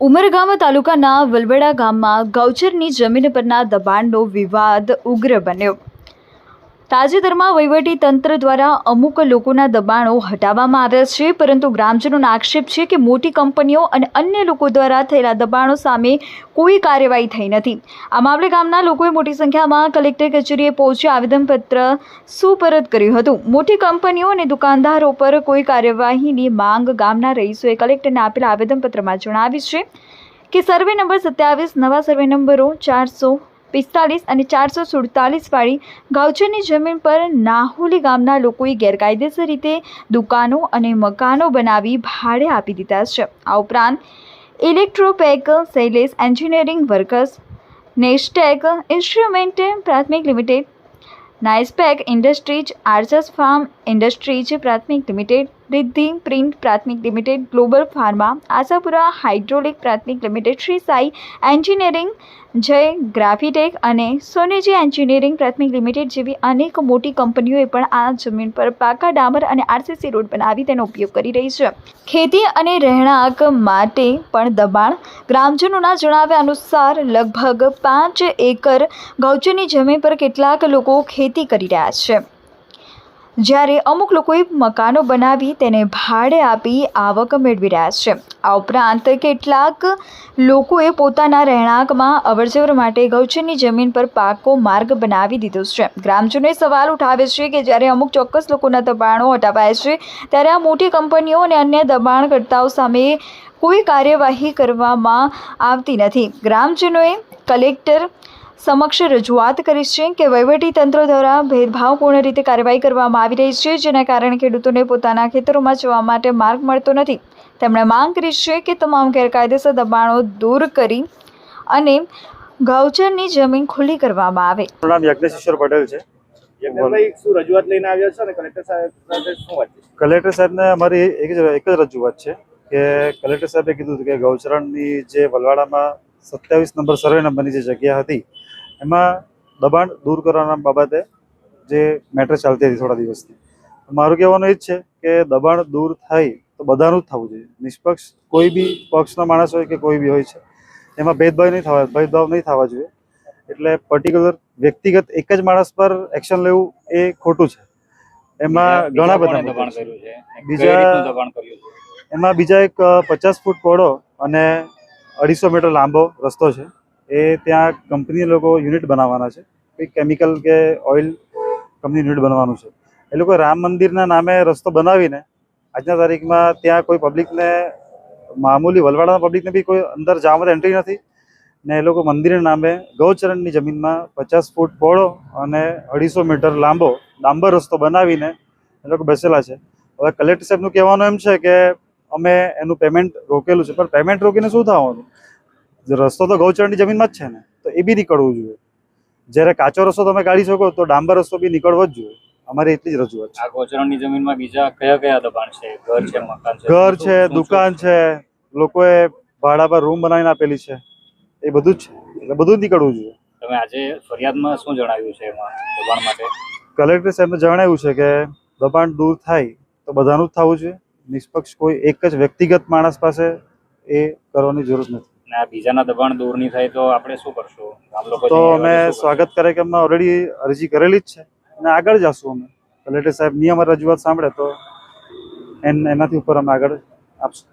ઉમરગામ તાલુકાના વલવેડા ગામમાં ગૌચરની જમીન પરના દબાણનો વિવાદ ઉગ્ર બન્યો. તાજેતરમાં વહીવટી તંત્ર દ્વારા અમુક લોકોના દબાણો હટાવવામાં આવ્યા છે, પરંતુ ગ્રામજનોનો આક્ષેપ છે કે મોટી કંપનીઓ અને અન્ય લોકો દ્વારા થયેલા દબાણો સામે કોઈ કાર્યવાહી થઈ નથી. આ મામલે ગામના લોકોએ મોટી સંખ્યામાં કલેક્ટર કચેરીએ પહોંચી આવેદનપત્ર સુપરત કર્યું હતું. મોટી કંપનીઓ અને દુકાનદારો પર કોઈ કાર્યવાહીની માંગ ગામના રહીશોએ કલેક્ટરને આપેલા આવેદનપત્રમાં જણાવી છે કે, સર્વે નંબર સત્યાવીસ, નવા સર્વે નંબરો ચારસો પિસ્તાલીસ અને ચારસો સુડતાલીસ વાળી ગૌચરની જમીન પર નાહુલી ગામના લોકોએ ગેરકાયદેસર રીતે દુકાનો અને મકાનો બનાવી ભાડે આપી દીધા છે. આ ઉપરાંત Electropack, Sales engineering workers, Nestech instrument પ્રાથમિક લિમિટેડ, નાઇસ્પેક ઇન્ડસ્ટ્રીઝ આર્ચસ ફાર્મ ઇન્ડસ્ટ્રીઝ પ્રાથમિક લિમિટેડ રિદ્ધિ પ્રિન્ટ પ્રાથમિક limited, global pharma, Ashapura hydraulic પ્રાથમિક limited, Shri Sai engineering, Jay Graphitech અને સોનેજી એન્જિનિયરિંગ પ્રાથમિક લિમિટેડ જેવી અનેક મોટી કંપનીઓએ પણ આ જમીન પર પાકા ડામર અને આરસીસી રોડ બનાવી તેનો ઉપયોગ કરી રહી છે. ખેતી અને રહેણાંક માટે પણ દબાણ ગ્રામજનોના જણાવ્યા અનુસાર લગભગ પાંચ એકર ગૌચરની જમીન પર કેટલાક લોકો ખેતી કરી રહ્યા છે. જ્યારે અમુક લોકોએ મકાનો બનાવી તેને ભાડે આપી આવક મેળવી રહ્યા છે. આ ઉપરાંત કેટલાક લોકોએ પોતાના રહેણાંકમાં અવરજવર માટે ગૌચરની જમીન પર પાકો માર્ગ બનાવી દીધો છે. ગ્રામજનોએ સવાલ ઉઠાવે છે કે જ્યારે અમુક ચોક્કસ લોકોના દબાણો હટાવાય છે, ત્યારે આ મોટી કંપનીઓ અને અન્ય દબાણકર્તાઓ સામે કોઈ કાર્યવાહી કરવામાં આવતી નથી. ગ્રામજનોએ કલેક્ટર સમક્ષ રજૂઆત કરી છે કે વહીવટી તંત્ર દ્વારા ભેદભાવપૂર્ણ રીતે કાર્યવાહી કરવામાં આવી રહી છે જેના કારણે ખેડૂતોને પોતાના ખેતરોમાં જવા માટે માર્ગ મળતો નથી. તેમણે માંગ કરી છે કે તમામ ગેરકાયદેસર દબાણો દૂર કરી અને ગૌચરની જમીન ખુલ્લી કરવામાં આવે. મારું નામ યજ્ઞેશ પટેલ છે. શું રજૂઆત લઈને આવ્યા છો અને કલેક્ટર સાહેબ સાથે શું વાત છે? કલેક્ટર સાહેબને અમારી એક જ એક જ રજૂઆત છે કે કલેક્ટર સાહેબે કીધું હતું કે ગૌચરણની જે વલવાડામાં સત્યાવીસ નંબર સર્વે નંબરની જે જગ્યા હતી એમાં દબાણ દૂર કરવાના બાબતે જે મેટર ચાલતી હતી થોડા દિવસથી. મારું કહેવાનું એ જ છે કે દબાણ દૂર થાય તો બધાનું જ થવું જોઈએ. નિષ્પક્ષ કોઈ બી પક્ષના માણસ હોય કે કોઈ બી હોય છે એમાં ભેદભાવ નહીં થવા ભેદભાવ નહીં થવા જોઈએ. એટલે પર્ટિક્યુલર વ્યક્તિગત એક જ માણસ પર એક્શન લેવું એ ખોટું છે. એમાં ઘણા બધા દબાણ કર્યું છે? બીજા- દબાણ કર્યું છે? એમાં બીજા એક પચાસ ફૂટ પહોળો અને અઢીસો મીટર લાંબો રસ્તો છે. એ ત્યાં કંપની લોકો યુનિટ બનાવવાના છે. કંઈક કેમિકલ કે ઓઇલ કંપની યુનિટ બનાવવાનું છે. એ લોકો રામ મંદિરના નામે રસ્તો બનાવીને આજના તારીખમાં ત્યાં કોઈ પબ્લિકને મામૂલી વલવાડાના પબ્લિકને બી કોઈ અંદર જવા માટે એન્ટ્રી નથી. ને એ લોકો મંદિરના નામે ગૌચરણની જમીનમાં પચાસ ફૂટ પહોળો અને અઢીસો મીટર લાંબો ડાંબર રસ્તો બનાવીને એ લોકો બેસેલા છે. હવે કલેક્ટર સાહેબનું કહેવાનું એમ છે કે અમે એનું પેમેન્ટ રોકેલું છે. પણ પેમેન્ટ રોકીને શું થવાનું? રસ્તો તો ગૌચરણની જમીનમાં જ છે ને તો એ બી નીકળવું જોઈએ. જ્યારે કાચો રસ્તો તમે કાઢી શકો તો ડાંબર રસ્તો બી નીકળવો જ જોઈએ. અમારી એટલી જ રજૂઆત છે. આ ગોચરણની જમીનમાં બીજા કયા કયા દબાણ છે? ઘર છે મકાન છે ઘર છે દુકાન છે લોકોએ ભાડા પર રૂમ બનાવીને આપેલી છે. એ બધું જ છે. એટલે બધું જ નીકળવું જોઈએ. તમે આજે ફરિયાદમાં શું જણાવ્યું છે એમાં દબાણ માટે? કલેક્ટર સાહેબને જણાવ્યું છે કે દબાણ દૂર થાય તો બધાનું જ થવું જોઈએ. નિષ્પક્ષ કોઈ એક જ વ્યક્તિગત માણસ પાસે એ કરવાની જરૂર નથી. અને આ બીજાના દબાણ દૂર નહીં થાય તો આપણે શું કરશું? ગામ લોકો તો અમે સ્વાગત કાર્યક્રમમાં ઓલરેડી અરજી કરેલી જ છે અને આગળ જશું અમે. કલેક્ટર સાહેબ નિયમ અમારી રજૂઆત સાંભળે તો એન એનાથી ઉપર અમે આગળ આપશું.